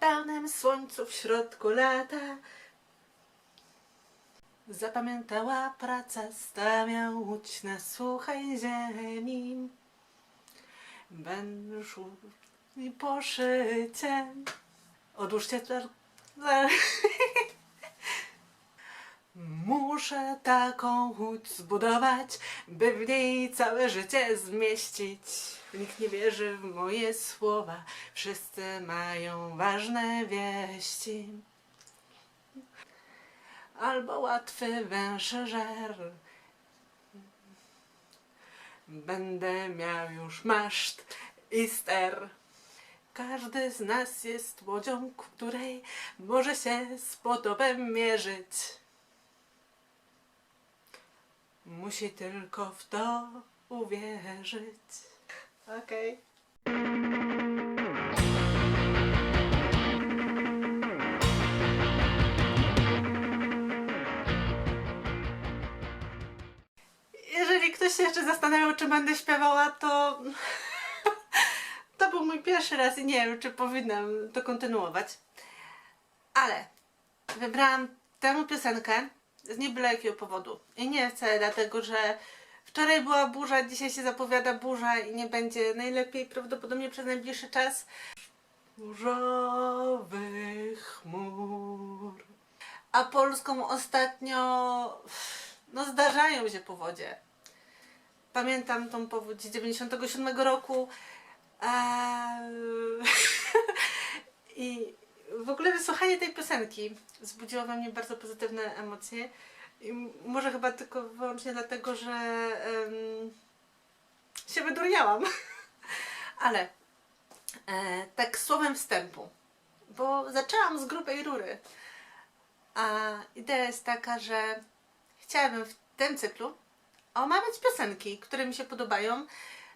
pełnym słońcu w środku lata. Zapamiętała praca stawia łódź na suchej ziemi. Wężu i poszycie. Odłóżcie. Muszę taką łódź zbudować, by w niej całe życie zmieścić. Nikt nie wierzy w moje słowa, wszyscy mają ważne wieści. Albo łatwy wężer. Będę miał już maszt i ster. Każdy z nas jest łodzią, której może się z potopem mierzyć. Musi tylko w to uwierzyć. Okej. Jeżeli ktoś się jeszcze zastanawiał, czy będę śpiewała, to to był mój pierwszy raz i nie wiem, czy powinnam to kontynuować. Ale wybrałam tę piosenkę z nie byle jakiego powodu. I nie wcale dlatego, że wczoraj była burza, dzisiaj się zapowiada burza i nie będzie najlepiej prawdopodobnie przez najbliższy czas. Burzowych chmur. A Polską ostatnio no zdarzają się powodzie. Pamiętam tą powódź z 97 roku. Eee, I w ogóle wysłuchanie tej piosenki wzbudziło we mnie bardzo pozytywne emocje. I może chyba tylko wyłącznie dlatego, że em, się wydurniałam. Ale e, tak słowem wstępu, bo zaczęłam z grubej rury. A idea jest taka, że chciałabym w tym cyklu omawiać piosenki, które mi się podobają,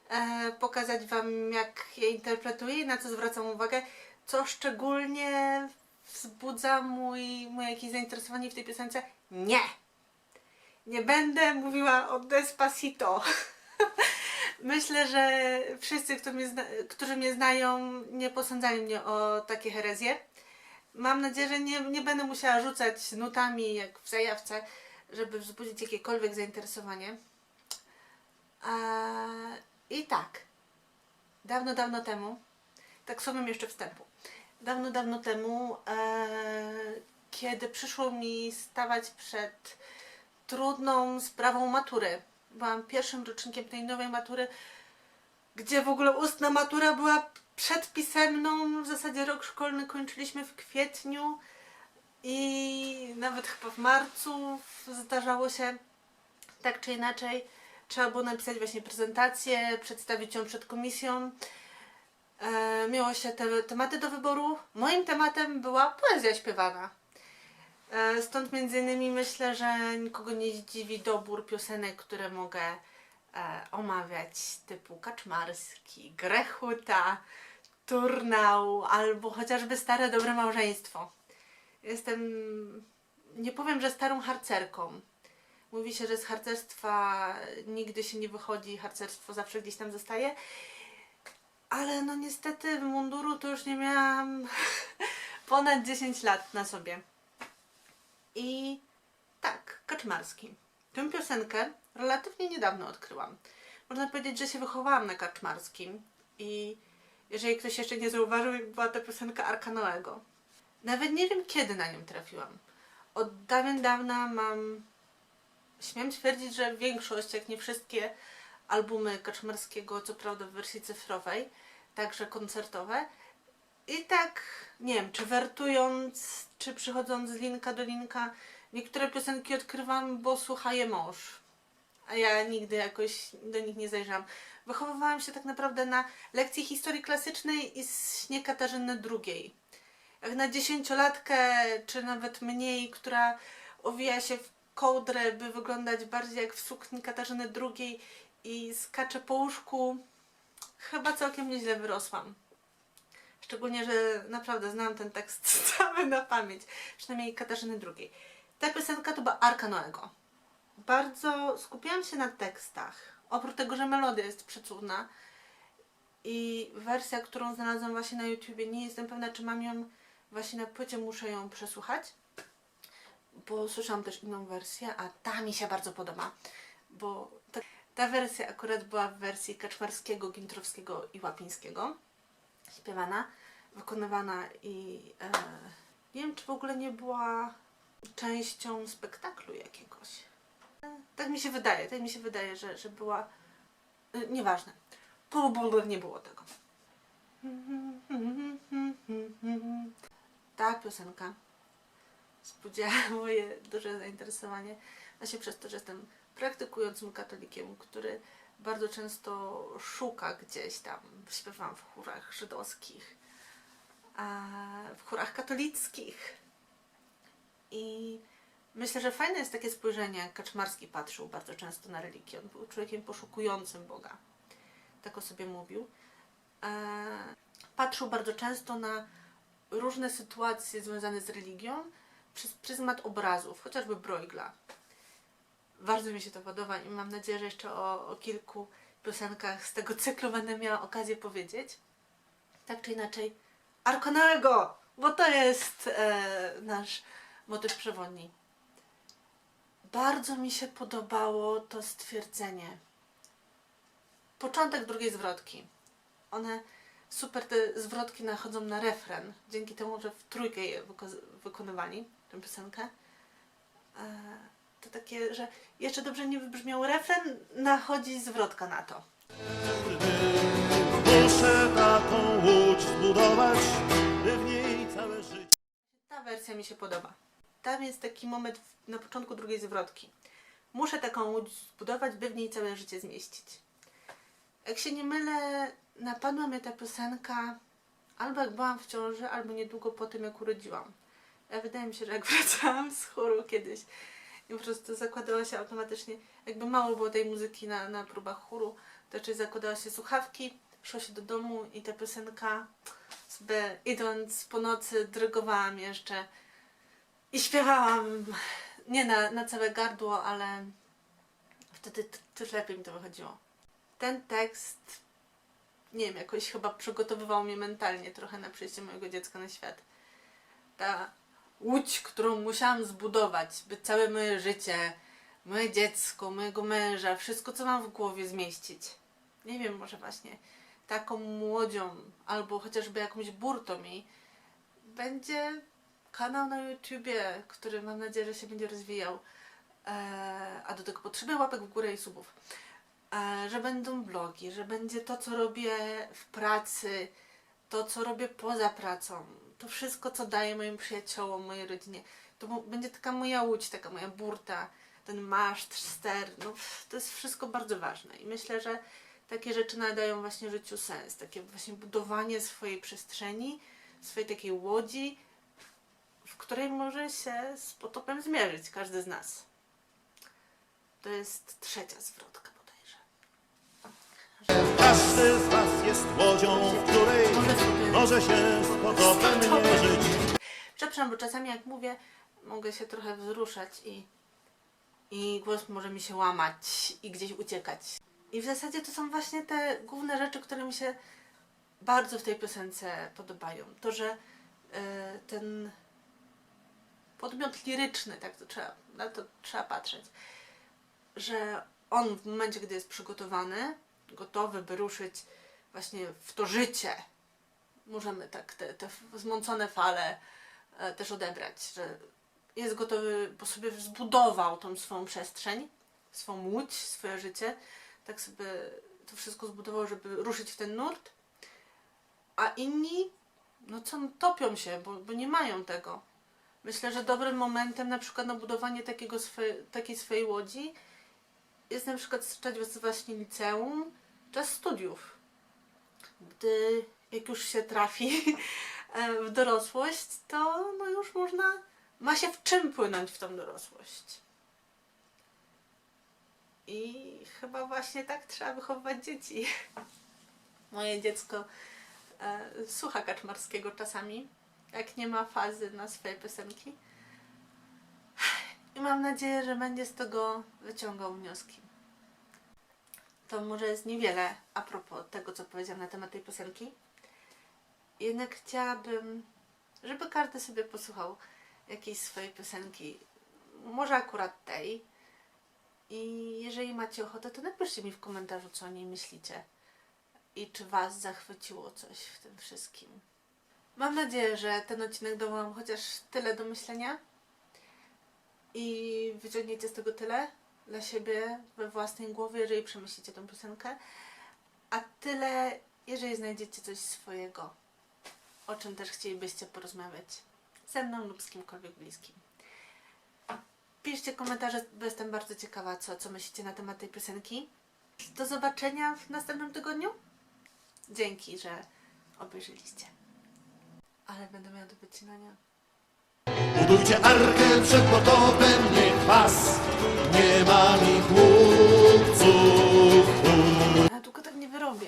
e, pokazać Wam, jak je interpretuję i na co zwracam uwagę, co szczególnie wzbudza mój, moje jakieś zainteresowanie w tej piosence. Nie! Nie będę mówiła o Despacito. Myślę, że wszyscy, którzy mnie, znają, nie posądzali mnie o takie herezje. Mam nadzieję, że nie, nie będę musiała rzucać nutami jak w zajawce, żeby wzbudzić jakiekolwiek zainteresowanie. I tak, dawno, dawno temu, tak słowem jeszcze wstępu, dawno, dawno temu, eee, kiedy przyszło mi stawać przed trudną sprawą matury, byłam pierwszym rocznikiem tej nowej matury, gdzie w ogóle ustna matura była przedpisemną, w zasadzie rok szkolny kończyliśmy w kwietniu i nawet chyba w marcu zdarzało się tak czy inaczej. Trzeba było napisać właśnie prezentację, przedstawić ją przed komisją. E, miało się te tematy do wyboru. Moim tematem była poezja śpiewana. E, stąd między innymi myślę, że nikogo nie zdziwi dobór piosenek, które mogę e, omawiać, typu Kaczmarski, Grechuta, Turnał albo chociażby Stare Dobre Małżeństwo. Jestem, nie powiem, że starą harcerką. Mówi się, że z harcerstwa nigdy się nie wychodzi, harcerstwo zawsze gdzieś tam zostaje. Ale no niestety w munduru to już nie miałam ponad 10 lat na sobie. I tak, Kaczmarski. Tę piosenkę relatywnie niedawno odkryłam. Można powiedzieć, że się wychowałam na Kaczmarskim i jeżeli ktoś jeszcze nie zauważył, była to piosenka Arka Noego. Nawet nie wiem, kiedy na nią trafiłam. Od dawien dawna mam śmiem twierdzić, że większość, jak nie wszystkie albumy Kaczmarskiego, co prawda w wersji cyfrowej, także koncertowe. I tak, nie wiem, czy wertując, czy przychodząc z linka do linka, niektóre piosenki odkrywam, bo słucha je mąż. A ja nigdy jakoś do nich nie zajrzałam. Wychowywałam się tak naprawdę na lekcji historii klasycznej i śnie Katarzyny II. Jak na dziesięciolatkę, czy nawet mniej, która owija się w kołdrę, by wyglądać bardziej jak w sukni Katarzyny II i skacze po łóżku, chyba całkiem nieźle wyrosłam. Szczególnie, że naprawdę znam ten tekst cały na pamięć, przynajmniej Katarzyny II. Ta piosenka to była Arka Noego. Bardzo skupiałam się na tekstach. Oprócz tego, że melodia jest przecudna i wersja, którą znalazłam właśnie na YouTubie, nie jestem pewna, czy mam ją Właśnie na płycie muszę ją przesłuchać, bo słyszałam też inną wersję, a ta mi się bardzo podoba, bo ta, wersja akurat była w wersji Kaczmarskiego, Gintrowskiego i Łapińskiego śpiewana, wykonywana i e, nie wiem, czy w ogóle nie była częścią spektaklu jakiegoś. E, Tak mi się wydaje, tak mi się wydaje, że, że była. e, Nieważne. Próbu nie było tego. Ta piosenka wzbudziła moje duże zainteresowanie właśnie przez to, że jestem praktykującym katolikiem, który bardzo często szuka gdzieś tam, śpiewam w chórach żydowskich, w chórach katolickich. I myślę, że fajne jest takie spojrzenie, jak Kaczmarski patrzył bardzo często na religię. On był człowiekiem poszukującym Boga. Tak o sobie mówił. E, Patrzył bardzo często na różne sytuacje związane z religią przez pryzmat obrazów, chociażby Bruegla. Bardzo mi się to podoba i mam nadzieję, że jeszcze o, o kilku piosenkach z tego cyklu będę miała okazję powiedzieć. Tak czy inaczej, Arkonego! Bo to jest e, nasz motyw przewodni. Bardzo mi się podobało to stwierdzenie. Początek drugiej zwrotki. One super te zwrotki nachodzą na refren, dzięki temu, że w trójkę je wyko- wykonywali, tę piosenkę. E, to takie, że jeszcze dobrze nie wybrzmiał refren, nachodzi zwrotka na to. Muszę taką łódź zbudować, by w niej całe życie. Ta wersja mi się podoba. Tam jest taki moment w- na początku drugiej zwrotki. Muszę taką łódź zbudować, by w niej całe życie zmieścić. Jak się nie mylę, napadła mnie ta piosenka albo jak byłam w ciąży, albo niedługo po tym, jak urodziłam. Ja wydaje mi się, że jak wracałam z chóru kiedyś i po prostu zakładała się automatycznie, jakby mało było tej muzyki na, na próbach chóru, to raczej zakładała się słuchawki, szło się do domu i ta piosenka sobie idąc po nocy drygowałam jeszcze i śpiewałam nie na, na całe gardło, ale wtedy też lepiej mi to wychodziło. Ten tekst, nie wiem, jakoś chyba przygotowywał mnie mentalnie trochę na przyjście mojego dziecka na świat. Ta łódź, którą musiałam zbudować, by całe moje życie, moje dziecko, mojego męża, wszystko co mam w głowie zmieścić. Nie wiem, może właśnie taką młodzią, albo chociażby jakąś burtą jej, będzie kanał na YouTubie, który mam nadzieję, że się będzie rozwijał. E, a do tego potrzebuję łapek w górę i subów. E, że będą blogi, że będzie to, co robię w pracy, to, co robię poza pracą, to wszystko, co daję moim przyjaciołom, mojej rodzinie. To będzie taka moja łódź, taka moja burta, ten maszt, ster. No, to jest wszystko bardzo ważne. I myślę, że takie rzeczy nadają właśnie życiu sens. Takie właśnie budowanie swojej przestrzeni, swojej takiej łodzi, w której może się z potopem zmierzyć każdy z nas. To jest trzecia zwrotka. Każdy z was jest łodzią, w której może się potopem mierzyć. Przepraszam, bo czasami jak mówię, mogę się trochę wzruszać i, i głos może mi się łamać i gdzieś uciekać. I w zasadzie to są właśnie te główne rzeczy, które mi się bardzo w tej piosence podobają. To, że e, ten podmiot liryczny, tak to trzeba, na to trzeba patrzeć, że on w momencie, gdy jest przygotowany, gotowy, by ruszyć właśnie w to życie, możemy tak te, te zmącone fale e, też odebrać, że jest gotowy, bo sobie zbudował tą swoją przestrzeń, swą łódź, swoje życie, tak sobie to wszystko zbudował, żeby ruszyć w ten nurt, a inni, no co, no, topią się, bo, bo nie mają tego. Myślę, że dobrym momentem na przykład na budowanie takiego swe, takiej swojej łodzi jest na przykład właśnie liceum, czas studiów. Gdy jak już się trafi e, w dorosłość, to no już można, ma się w czym płynąć w tą dorosłość. I chyba właśnie tak trzeba wychowywać dzieci. Moje dziecko e, słucha Kaczmarskiego czasami, jak nie ma fazy na swoje piosenki. I mam nadzieję, że będzie z tego wyciągał wnioski. To może jest niewiele a propos tego, co powiedziałam na temat tej piosenki. Jednak chciałabym żeby każdy sobie posłuchał jakiejś swojej piosenki, może akurat tej. I jeżeli macie ochotę, to napiszcie mi w komentarzu, co o niej myślicie i czy Was zachwyciło coś w tym wszystkim. Mam nadzieję, że ten odcinek dał Wam chociaż tyle do myślenia i wyciągniecie z tego tyle dla siebie we własnej głowie, jeżeli przemyślicie tę piosenkę, a tyle, jeżeli znajdziecie coś swojego, o czym też chcielibyście porozmawiać ze mną lub z kimkolwiek bliskim. Piszcie komentarze, bo jestem bardzo ciekawa, co, co myślicie na temat tej piosenki. Do zobaczenia w następnym tygodniu. Dzięki, że obejrzeliście. Ale będę miała do wycinania. Budujcie arkę przed potopem, was, nie mam ich głupców. Ja długo tak nie wyrobię.